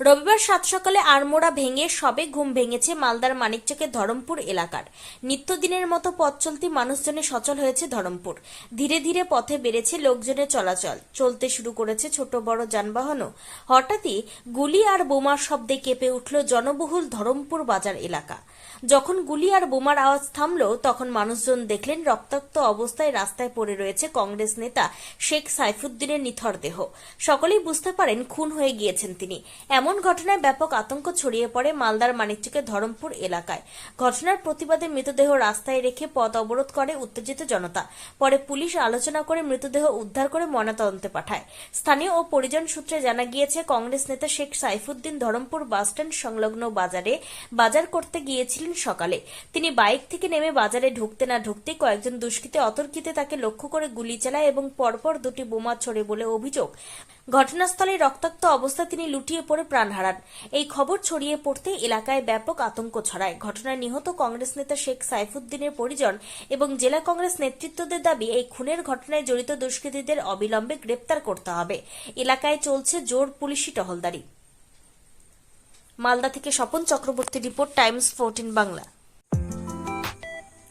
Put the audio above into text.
রবিবার সাত সকালে আড়মোড়া ভেঙে সবে ঘুম ভেঙেছে মালদার মানিকচকের ধরমপুর এলাকার। নিত্যদিনের মতো পথ চলতি মানুষজনে সচল হয়েছে ধরমপুর। ধীরে ধীরে পথে বেড়েছে লোকজনের চলাচল। চলতে শুরু করেছে ছোট বড় যানবাহনও। হঠাৎই গুলি আর বোমার শব্দে কেঁপে উঠল জনবহুল ধরমপুর বাজার এলাকা। যখন গুলি আর বোমার আওয়াজ থামল, তখন মানুষজন দেখলেন রক্তাক্ত অবস্থায় রাস্তায় পড়ে রয়েছে কংগ্রেস নেতা শেখ সাইফুদ্দিনের নিথর দেহ। সকলেই বুঝতে পারেন খুন হয়ে গিয়েছেন তিনি। এমন ঘটনায় ব্যাপক আতঙ্ক ছড়িয়ে পড়ে মালদার মানিকচকের ধরমপুর এলাকায়। ঘটনার প্রতিবাদে মৃতদেহ রাস্তায় রেখে পথ অবরোধ করে উত্তেজিত জনতা। পরে পুলিশ আলোচনা করে মৃতদেহ উদ্ধার করে ময়নাতদন্তে পাঠায়। স্থানীয় ও পরিজন সূত্রে জানা গিয়েছে, কংগ্রেস নেতা শেখ সাইফুদ্দিন ধরমপুর বাসস্ট্যান্ড সংলগ্ন বাজারে বাজার করতে গিয়েছিলেন সকালে। তিনি বাইক থেকে নেমে বাজারে ঢুকতে না ঢুকতে কয়েকজন দুষ্কৃতী অতর্কিতে তাকে লক্ষ্য করে গুলি চালায় এবং পরপর দুটি বোমা ছড়ে বলে অভিযোগ। ঘটনাস্থলে রক্তাক্ত অবস্থা তিনি লুটিয়ে পড়ে প্রাণ হারান। এই খবর ছড়িয়ে পড়তে এলাকায় ব্যাপক আতঙ্ক ছড়ায়। ঘটনায় নিহত কংগ্রেস নেতা শেখ সাইফুদ্দিনের পরিজন এবং জেলা কংগ্রেস নেতৃত্বদের দাবি, এই খুনের ঘটনায় জড়িত দুষ্কৃতীদের অবিলম্বে গ্রেপ্তার করতে হবে। এলাকায় চলছে জোর পুলিশি টহলদারি। মালদা থেকে Swapan Chakraborty report Times fourteen Bangla.